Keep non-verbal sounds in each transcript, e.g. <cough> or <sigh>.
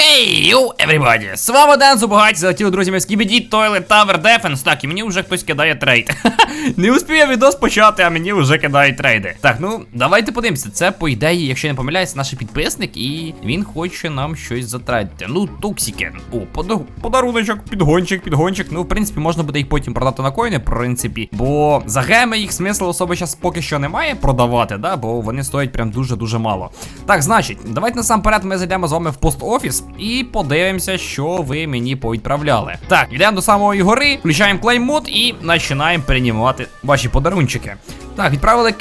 Хей, йоу, everybody! З вами Ден Зубагач, залетіли друзями з Skibidi Toilet Tower Defense. Так, і мені вже хтось кидає трейд. <laughs> не успів я відос почати, а мені вже кидають трейди. Так, ну давайте подивимося. Це, по ідеї, якщо не помиляюсь, наш підписник, і він хоче нам щось затрейдити. Ну, туксіки. О, пода- подаруночок, підгончик, підгончик. Ну, в принципі, можна буде їх потім продати на коїни, в принципі. Бо за геми їх смислу особи зараз поки що немає продавати, да, бо вони стоять прям дуже-дуже мало. Так, значить, давайте насамперед ми зайдемо з вами в пост-офіс і подивимося, що ви мені повідправляли. Так, йдемо до самої гори, включаємо клеймод і починаємо приймати ваші подарунчики. Так, відправили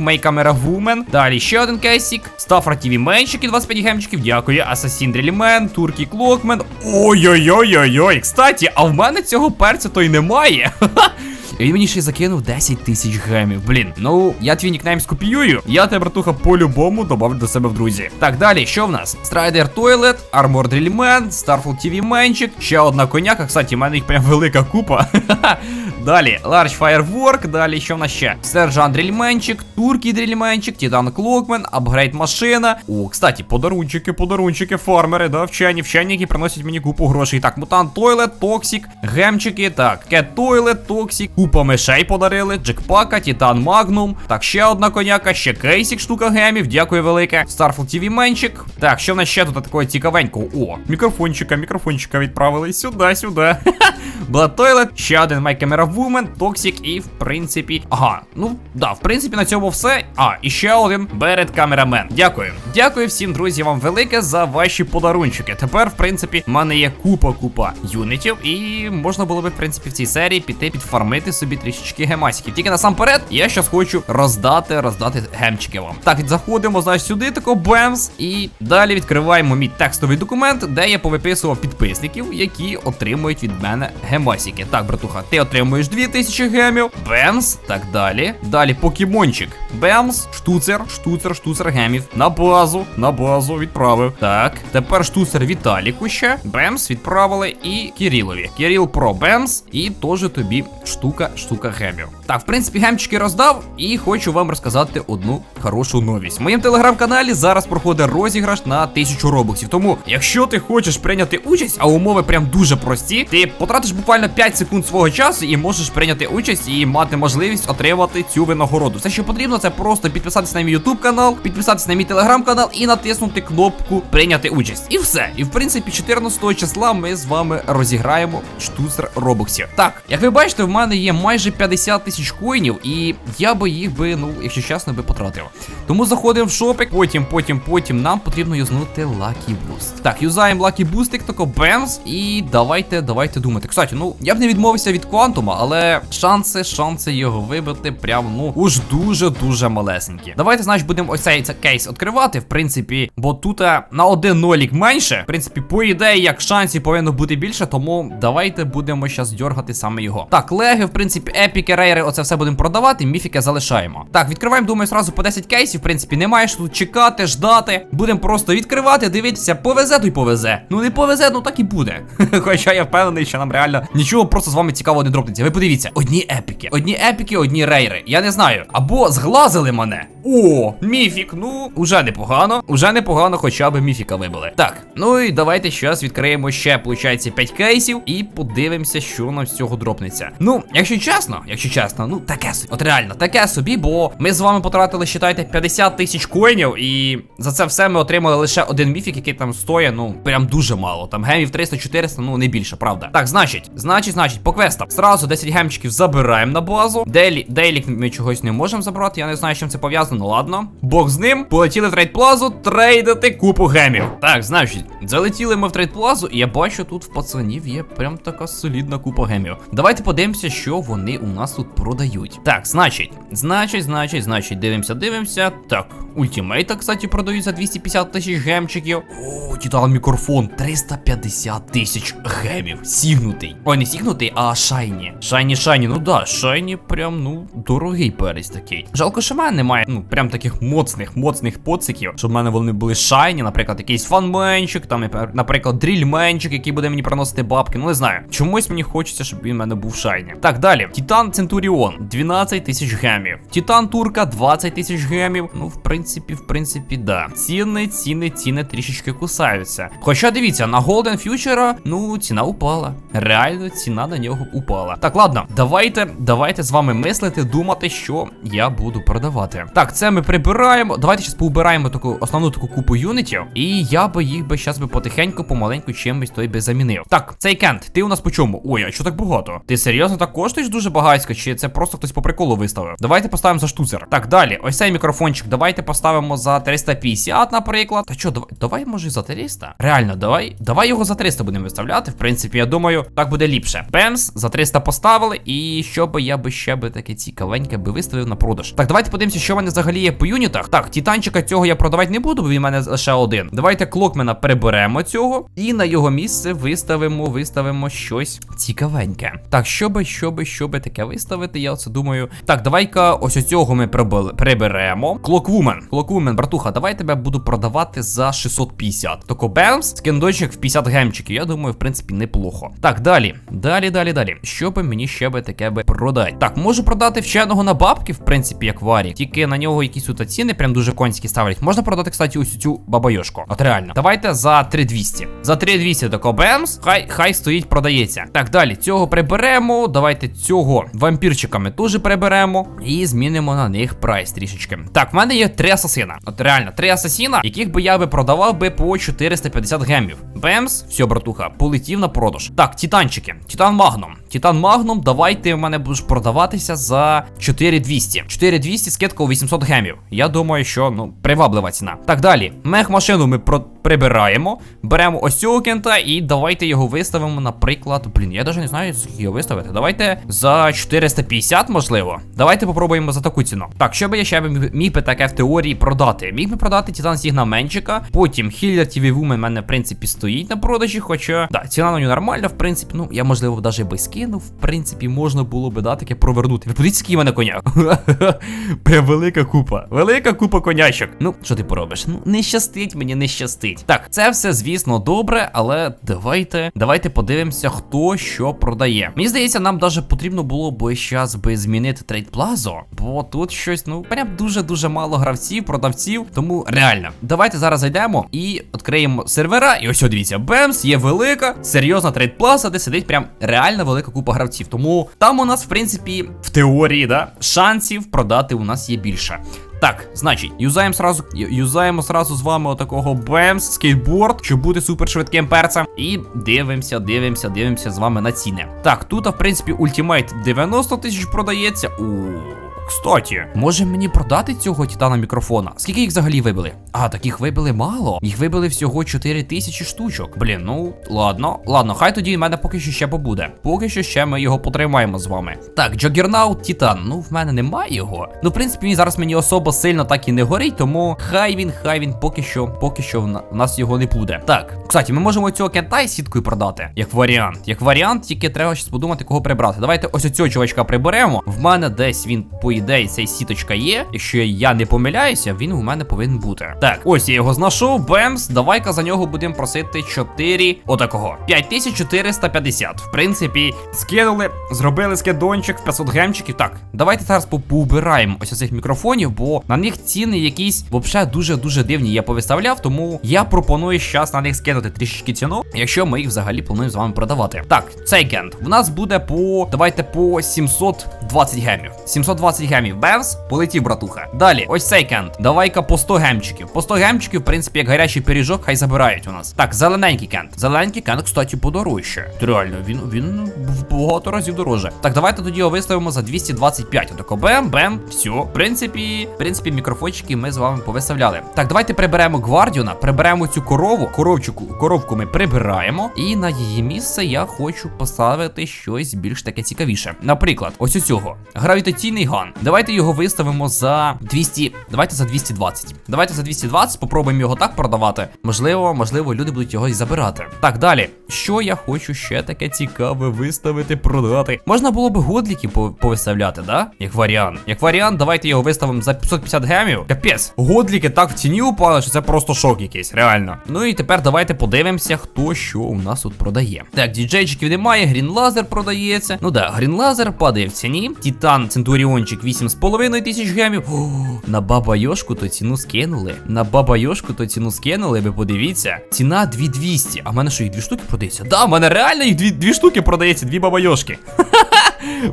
Make Camera Woman. Далі ще один кейсик. Стафра TV менчики, 25 гемчиків. Дякую. Асасін Дрілімен, Туркі Клокмен. Ой-ой-ой-ой-ой. Кстати, а в мене цього перця то й немає. <laughs> Ха-ха. І Він мені ще й закинув 10 тисяч гемів. Блін, ну я твій нікнейм скопіюю. Я тебе, братуха, по-любому добавлю до себе в друзі. Так, далі, що в нас? Страйдер Тойлет, Армор Дрільмен, Старфул TV Менчик, ще одна коняка. Кстати, в мене їх прям велика купа. <laughs> Далі, Large Firework, далі що в нас ще? Сержант Дрільменчик, Туркій Дрільменчик, Титан Клокмен, Апгрейд машина. О, кстати, подарунчики, подарунчики, фармери, да, вчені, вчені, які приносять мені купу грошей. Так, мутант Тойлет, Токсік, гемчики, так, Кет Тойлет, Токсік, купа мишей подарили, Джекпака, Титан Магнум. Так, ще одна коняка, ще кейсік, штука гемів, дякую велике. Starful TV Менчик. Так, що в нас ще тут такого цікавенького? О, мікрофончика, мікрофончика відправили сюди, сюди. <laughs> Blood Toilet, ще один My Camera Woman, Toxic і в принципі. Ага, ну да, в принципі на цьому все. А, і ще один Берет Cameraman. Дякую. Дякую всім, друзі, вам велике за ваші подарунчики. Тепер, в принципі, в мене є купа-купа юнітів, і можна було би, в принципі, в цій серії піти підфармити собі трішечки гемасиків. Тільки насамперед, я щас хочу роздати, роздати гемчики вам. Так, заходимо, значить, сюди, тако бемс. І далі відкриваємо мій текстовий документ, де я повиписував підписників, які отримують від мене гемасики. Так, братуха, ти отримуєш 2000 гемів. Бемс. Так далі. Далі покемончик. Бемс, штуцер, штуцер, штуцер гемів. На базу, на базу відправив. Так, тепер штуцер Віталіку ще. Бемс відправили і Кирилові. Кирил про Бемс, і теж тобі штука, штука гемів. Так, в принципі, гемчики роздав, і хочу вам розказати одну хорошу новість. В моєму телеграм-каналі зараз проходить розіграш на 1000 робоксів. Тому, якщо ти хочеш прийняти участь, а умови прям дуже прості, ти потратиш буквально 5 секунд свого часу і можеш прийняти участь і мати можливість отримати цю винагороду. Все, що потрібно, це просто підписатися на мій YouTube канал, підписатися на мій телеграм-канал і натиснути кнопку прийняти участь. І все. І в принципі, 14 числа ми з вами розіграємо штуцер робоксів. Так, як ви бачите, в мене є майже 50 тисяч коїнів, і я би їх би, ну, якщо чесно, би потратив. Тому заходимо в шопик, потім, потім, потім нам потрібно юзнути Lucky Boost. Так, юзаємо Lucky Boostik, тако бемс, і давайте, давайте думати. Кстати, ну я б не відмовився від квантума, але шанси, шанси його вибити прям, ну, уж дуже-дуже малесенькі. Давайте, значить, будемо ось цей, кейс відкривати, в принципі, бо тут на один нолік менше. В принципі, по ідеї, як шансів повинно бути більше, тому давайте будемо зараз дергати саме його. Так, леги, в принципі, епіки, рейри, оце все будемо продавати, міфіки залишаємо. Так, відкриваємо, думаю, зразу по 10 кейсів. В принципі, немає що тут чекати, ждати. Будемо просто відкривати, дивитися, повезе, то й повезе. Ну не повезе, ну так і буде. <laughs> Хоча я впевнений, що нам реально нічого просто з вами цікавого не дропнеться. Ви подивіться, одні епіки, одні епіки, одні рейри. Я не знаю. Або зглазили мене. О, міфік. Ну, уже непогано. Уже непогано, хоча б міфіка вибили. Так, ну і давайте зараз відкриємо ще, виходить, 5 кейсів і подивимося, що нам з цього дропнеться. Ну, якщо чесно, якщо чесно, ну таке собі. От реально, таке собі, бо ми з вами потратили, считайте, 50 тисяч коїнів, і за це все ми отримали лише один міфік, який там стоїть, ну, прям дуже мало. Там гемів 300-400, ну не більше, правда. Так, значить, значить, значить, по квестам. Зразу 10 гемчиків забираємо на базу. Дейлі, дейлік ми чогось не можемо забрати. Я не знаю, з чим це пов'язано. Ну ладно. Бог з ним. Полетіли в трейд плазу, трейдити купу гемів. Так, значить, залетіли ми в трейд плазу, і я бачу, тут в пацанів є прям така солідна купа гемів. Давайте подивимося, що вони у нас тут продають. Так, значить, значить, значить, значить, дивимося, дивимося. Так, ультимейта, кстати, продають за 250 тисяч гемчиків. О, титан мікрофон 350 тисяч гемів. Сігнутий. Ой, не сігнутий, а шайні. Шайні, шайні. Ну да, шайні прям, ну, дорогий перець такий. Жалко, що мене немає, ну, прям таких моцних, моцних поциків, щоб в мене вони були шайні, наприклад, якийсь фанменчик, там, наприклад, дрільменчик, який буде мені приносити бабки. Ну не знаю. Чомусь мені хочеться, щоб він в мене був шайні. Так, далі. Титан Центуріон 12 тисяч гемів. Титан Турка 20 тисяч гемів. Ну, в принципі, в принципі, да. Ціни, ціни, ціни трішечки кусаються. Хоча дивіться, на Golden Future, ну, ціна упала. Реально, ціна на нього упала. Так, ладно, давайте, давайте з вами мислити, думати, що я буду продавати. Так, це ми прибираємо. Давайте зараз поубираємо таку основну таку купу юнітів. І я би їх би зараз би потихеньку, помаленьку чимось той би замінив. Так, цей кент, ти у нас по чому? Ой, а що так багато? Ти серйозно так коштуєш дуже багатько, чи це просто хтось по приколу виставив? Давайте поставимо за штуцер. Так, далі, ось цей мікрофончик. Давайте поставимо за 350, наприклад. Та що, давай, давай, може, за 300? Реально, давай. Давай його за 300 будемо виставляти. В принципі, я думаю, так буде ліпше. Бемс, за 300 поставили. І що би я би ще би таке цікавеньке би виставив на продаж. Так, давайте подивимося, що в мене взагалі є по юнітах. Так, титанчика цього я продавати не буду, бо він в мене лише один. Давайте клокмена переберемо цього. І на його місце виставимо, виставимо щось цікавеньке. Так, що би, що би, що би таке виставити, я оце думаю. Так, давай-ка ось цього ми приберемо. Клоквумен. Клоквумен, братуха, давай тебе буду продавати за 650. Тако бемс, скендочок в 50 гемчиків. Я думаю, в принципі, неплохо. Так, далі. Далі, далі, далі. Що би мені ще би таке би продати? Так, можу продати вченого на бабки, в принципі, як варі. Тільки на нього якісь тут ціни прям дуже конські ставлять. Можна продати, кстати, ось цю бабайошку. От реально. Давайте за 3200. За 3200 тако бемс. Хай хай стоїть, продається. Так, далі. Цього приберемо. Давайте цього вампірчиками теж приберемо. І змінимо на них прайс трішечки. Так, в мене є три асасина. От реально, три асасіна, яких би я би продавав би по 450 гемів. Бемс, все, братуха, полетів на продаж. Так, титанчики. Титан Магнум. Титан Магнум, давайте в мене будеш продаватися за 4200. 4200 скидка у 800 гемів. Я думаю, що ну приваблива ціна. Так далі. Мех машину ми про прибираємо. Беремо ось цього кента і давайте його виставимо, наприклад. Блін, я навіть не знаю, скільки його виставити. Давайте за 450, можливо. Давайте попробуємо за таку ціну. Так, що би я ще міг би таке в теорії продати? Міг би продати Титан Сігнаменчика. Потім Хіллер TV Woman в мене, в принципі, стоїть на продажі. Хоча, да, ціна на нього нормальна, в принципі. Ну, я, можливо, навіть би скинув. В принципі, можна було би да, таке провернути. Подивіться, який в мене коняк. <laughs> Прям велика купа. Велика купа конячок. Ну, що ти поробиш? Ну, не щастить мені, не щастить. Так, це все, звісно, добре, але давайте, давайте подивимося, хто що продає. Мені здається, нам даже потрібно було би зараз би змінити трейд плазу, бо тут щось, ну, прям дуже-дуже мало гравців, продавців. Тому реально, давайте зараз зайдемо і відкриємо сервера. І ось, дивіться, Бемс є велика, серйозна трейд плаза, де сидить прям реально велика купа гравців. Тому там у нас, в принципі, в теорії, да, шансів продати у нас є більше. Так, значить, юзаємо сразу, юзаємо сразу з вами отакого бемс, скейтборд, щоб бути супер швидким перцем. І дивимося, дивимося, дивимося з вами на ціни. Так, тут, в принципі, ультимейт 90 тисяч продається. У. Кстаті, може мені продати цього титана мікрофона? Скільки їх взагалі вибили? А, таких вибили мало. Їх вибили всього 4 тисячі штучок. Блін, ну ладно, ладно, хай тоді в мене поки що ще побуде. Поки що ще ми його потримаємо з вами. Так, Джогернаут Титан. Ну, в мене немає його. Ну, в принципі, він зараз мені особо сильно так і не горить, тому хай він, хай він поки що, поки що в нас його не буде. Так, кстати, ми можемо цього кента із сіткою продати. Як варіант. Як варіант, тільки треба щось подумати, кого прибрати. Давайте ось цього чувачка приберемо. В мене десь він, по ідеї, цей сіточка є. Якщо я не помиляюся, він у мене повинен бути. Так, ось я його знайшов. Бемс. Давай-ка за нього будемо просити 4 отакого. 5450. В принципі, скинули, зробили скидончик в 500 гемчиків. Так, давайте зараз по- поубираємо ось цих мікрофонів, бо на них ціни якісь взагалі дуже-дуже дивні. Я повиставляв, тому я пропоную зараз на них скинути трішечки ціну, якщо ми їх взагалі плануємо з вами продавати. Так, цей кент. В нас буде по. Давайте по 720 гемів. 720 гемів. Бевс, полетів, братуха. Далі, ось цей кент. Давай-ка по 100 гемчиків. По 100 гемчиків, в принципі, як гарячий пиріжок, хай забирають у нас. Так, зелененький кент. Зелененький кент, кстати, подорожче. Реально, він він багато разів дороже. Так, давайте тоді його виставимо за 225. Отако бем, бем, все. В принципі, в принципі, мікрофончики ми з вами повиставляли. Так, давайте приберемо гвардіона, приберемо цю корову. Коровчику коровку ми прибираємо, і на її місце я хочу поставити щось більш таке цікавіше. Наприклад, ось у цього гравітаційний ган. Давайте його виставимо за 200. Давайте за 220. Давайте за 220 попробуємо його так продавати. Можливо, можливо, люди будуть його і забирати. Так, далі. Що я хочу ще таке цікаве виставити, продати? Можна було б годліків по- повиставляти, да? Як варіант. Як варіант, давайте його виставимо за 550 гемів. Капець, годліки так в ціні упали, що це просто шок якийсь, реально. Ну і тепер давайте подивимося, хто що у нас тут продає. Так, діджейчиків немає, Грін Лазер продається. Ну да, Грін Лазер падає в ціні. Титан Центуріончик 8,5 тисяч гемів. О, на баба Йошку то ціну скинули. На баба Йошку то ціну скинули, ви подивіться. Ціна 2200. А в мене що, їх дві штуки продається? Да, в мене реально їх дві, дві штуки продається, дві баба Йошки.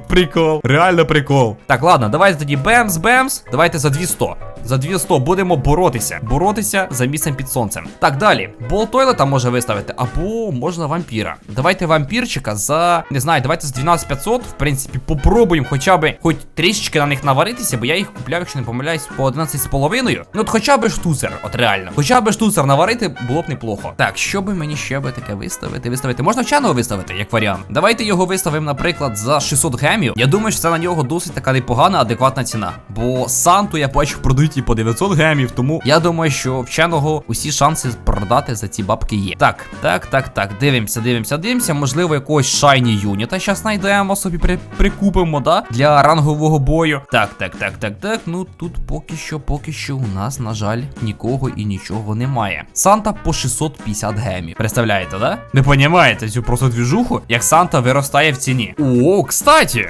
Прикол, реально прикол. Так, ладно, давайте тоді бемс, бемс. Давайте за 200. За 200 будемо боротися. Боротися за місцем під сонцем. Так, далі. Бол Тойлета може виставити, або можна вампіра. Давайте вампірчика за. Не знаю, давайте з 12500. В принципі, попробуємо хоча б хоч трішечки на них наваритися, бо я їх купляв, якщо не помиляюсь, по 11,5. Ну от хоча б штуцер, от реально. Хоча б штуцер наварити було б неплохо. Так, що би мені ще би таке виставити? Виставити. Можна вченого виставити, як варіант. Давайте його виставимо, наприклад, за 600 гемів. Я думаю, що це на нього досить така непогана, адекватна ціна. Бо Санту я бачу продають і по 900 гемів, тому я думаю, що вченого усі шанси продати за ці бабки є. Так, так, так, так. Дивимося, дивимося, дивимося. Можливо, якогось шайні юніта зараз знайдемо собі, при, прикупимо, да? Для рангового бою. Так, так, так, так, так. Ну тут поки що, поки що у нас, на жаль, нікого і нічого немає. Санта по 650 гемів. Представляєте, да? Не понімаєте цю просто двіжуху, як Санта виростає в ціні. О, кстати,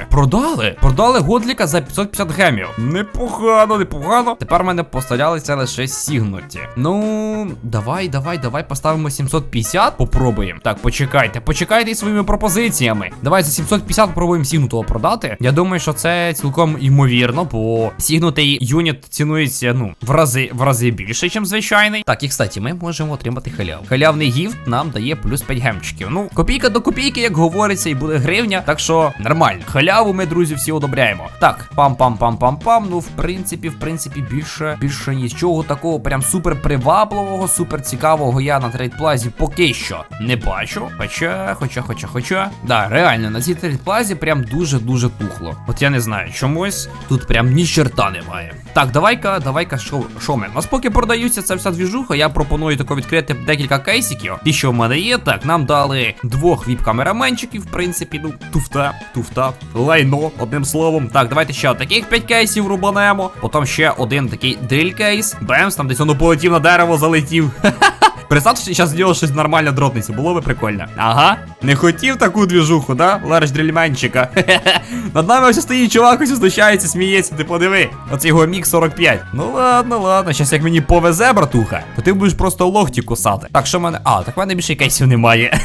продали. Продали годліка за 550 гемів. Непогано, непогано. Тепер в мене поставлялися лише сігнуті. Ну, давай, давай, давай поставимо 750, попробуємо. Так, почекайте, почекайте із своїми пропозиціями. Давай за 750 попробуємо сігнутого продати. Я думаю, що це цілком ймовірно, бо сігнутий юніт цінується, ну, в рази в рази більше, ніж звичайний. Так, і кстати, ми можемо отримати халяву. Халявний гіфт нам дає плюс 5 гемчиків. Ну, копійка до копійки, як говориться, і буде гривня. Так що нормально. Халяву ми, друзі, всі одобряємо. Так, пам-пам-пам-пам-пам. Ну, в принципі, в принципі, більше більше нічого такого, прям супер привабливого, супер цікавого я на трейдплазі поки що не бачу. Хоча, хоча, хоча, хоча. Да, реально, на цій трейдплазі прям дуже-дуже тухло. От я не знаю, чомусь тут прям ні черта немає. Так, давай-ка, давай-ка, що, що ми? Нас продаються ця вся двіжуха, я пропоную тако відкрити декілька кейсиків. Ті, що в мене є, так, нам дали двох віп-камераменчиків, в принципі, ну, туфта, туфта, лайно, одним словом. Так, давайте ще таких 5 кейсів рубанемо. Потім ще один такий дриль кейс. Бемс, там десь воно полетів на дерево, залетів. <laughs> Представте, що зараз з нього щось нормально дропнеться, було би прикольно. Ага, не хотів таку двіжуху, да? Ларш дрільменчика. <laughs> Над нами ось стоїть чувак, ось знущається, сміється, ти подиви. Оце його мік 45. Ну ладно, ладно, щас як мені повезе, братуха, то ти будеш просто лохті кусати. Так, що в мене. А, так в мене більше кейсів немає.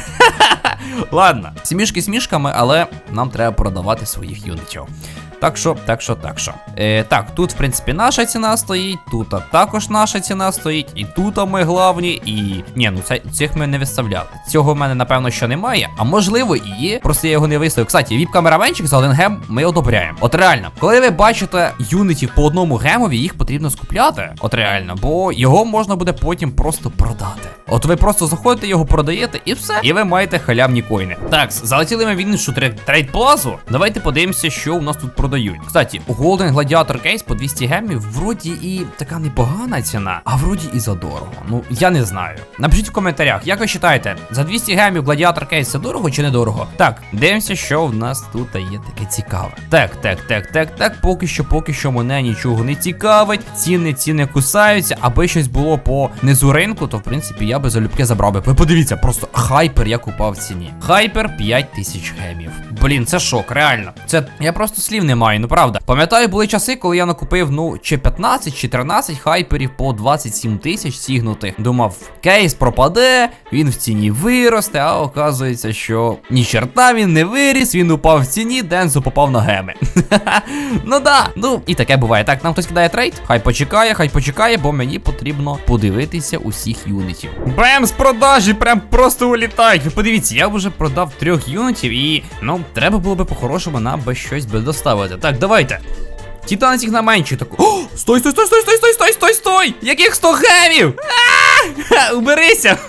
<laughs> Ладно, смішки смішками, але нам треба продавати своїх юнитів. Так що, так що, так що. Е, так, тут, в принципі, наша ціна стоїть, тут також наша ціна стоїть, і тут ми главні, і. Ні, ну це, цих ми не виставляли. Цього в мене, напевно, що немає. А можливо, і є. Просто я його не виставив. Кстати, віп-камераменчик за один гем ми одобряємо. От реально, коли ви бачите юнитів по одному гемові, їх потрібно скупляти. От реально, бо його можна буде потім просто продати. От ви просто заходите, його продаєте, і все. І ви маєте халявні коїни. Так, залетіли ми в іншу трейд плазу. Давайте подивимося, що у нас тут продають. Кстати, Golden Gladiator кейс по 200 гемів, вроді і така непогана ціна, а вроді і задорого. Ну, я не знаю. Напишіть в коментарях, як ви вважаєте, за 200 гемів Gladiator кейс це дорого чи недорого? Так, дивимося, що в нас тут є таке цікаве. Так, так, так, так, так. Поки що, поки що мене нічого не цікавить. Ціни, ціни кусаються. Аби щось було по низу ринку, то в принципі я би залюбки забрав би. Ви подивіться, просто хайпер я купав в ціні. Хайпер 5000 гемів. Блін, це шок, реально. Це я просто слів не маю, ну правда. Пам'ятаю, були часи, коли я накупив, ну, чи 15, чи 13 хайперів по 27 тисяч сігнутих. Думав, кейс пропаде, він в ціні виросте, а оказується, що ні черта він не виріс, він упав в ціні, Дензо попав на геми. <laughs> ну да, ну і таке буває. Так, нам хтось кидає трейд? Хай почекає, хай почекає, бо мені потрібно подивитися усіх юнітів. Бем з продажі, прям просто улітають. Ви подивіться, я вже продав трьох юнітів і ну треба було би по-хорошому нам би щось би доставити. Так, давайте. Титан цих на таку. О, стой, стой, стой, стой, стой, стой, стой, стой, стой! Яких 100 гемів? Уберися! <laughs>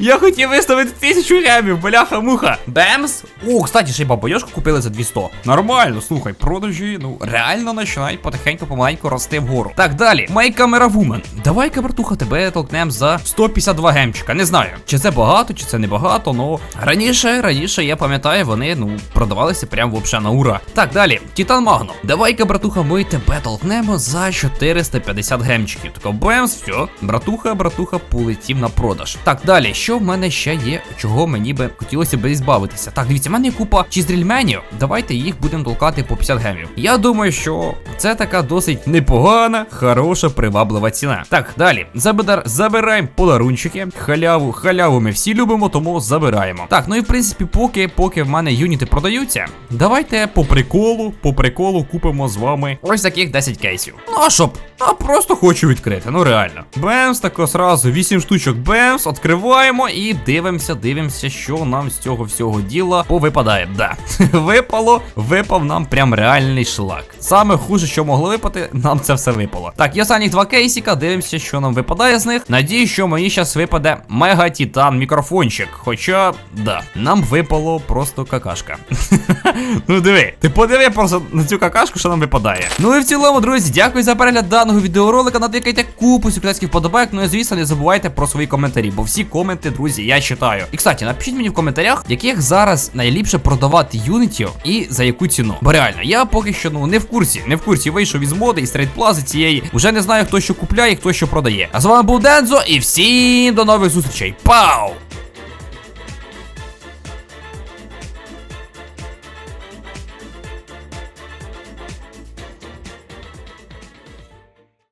Я хотів виставити тисячу гемів, бляха-муха. Бемс. О, кстати, ще й бабайошку купили за 200. Нормально, слухай, продажі, ну, реально починають потихеньку помаленьку рости вгору. Так, далі. Май камера вумен. Давай-ка, братуха, тебе толкнем за 152 гемчика. Не знаю, чи це багато, чи це не багато, но раніше, раніше, я пам'ятаю, вони, ну, продавалися прям вообще на ура. Так, далі. Титан Магно. Давай-ка, братуха, ми тебе толкнемо за 450 гемчиків. Тако бемс, все. Братуха, братуха, полетів на продаж. Так, далі, що в мене ще є, чого мені би хотілося би збавитися? Так, дивіться, в мене купа чіздрільменів. Давайте їх будемо толкати по 50 гемів. Я думаю, що це така досить непогана, хороша, приваблива ціна. Так, далі. Забидар, забираємо подарунчики. Халяву, халяву ми всі любимо, тому забираємо. Так, ну і в принципі, поки, поки в мене юніти продаються, давайте по приколу, по приколу купимо з вами ось таких 10 кейсів. Ну а що б? А просто хочу відкрити, ну реально. Бемс, тако сразу 8 штучок бемс, відкриваємо і дивимося, дивимося, що нам з цього всього діла повипадає. Да. Випало, випав нам прям реальний шлак. Саме хуже, що могло випати, нам це все випало. Так, і останні два кейсика, дивимося, що нам випадає з них. Надію, що мені зараз випаде мега титан мікрофончик. Хоча, да, нам випало просто какашка. ну диви, ти подиви просто на цю какашку, що нам випадає. Ну і в цілому, друзі, дякую за перегляд даного відеоролика. Натикайте купу секретських подобайок. Ну і звісно, не забувайте про свої коментарі, бо всі коменти, друзі, я читаю. І кстати, напишіть мені в коментарях, яких зараз найліпше продавати юнітів і за яку ціну. Бо реально, я поки що ну не в курсі, не в курсі вийшов із моди і стрейт-плази цієї. Уже не знаю, хто що купляє, хто що продає. А з вами був Дензо, і всім до нових зустрічей. Пау!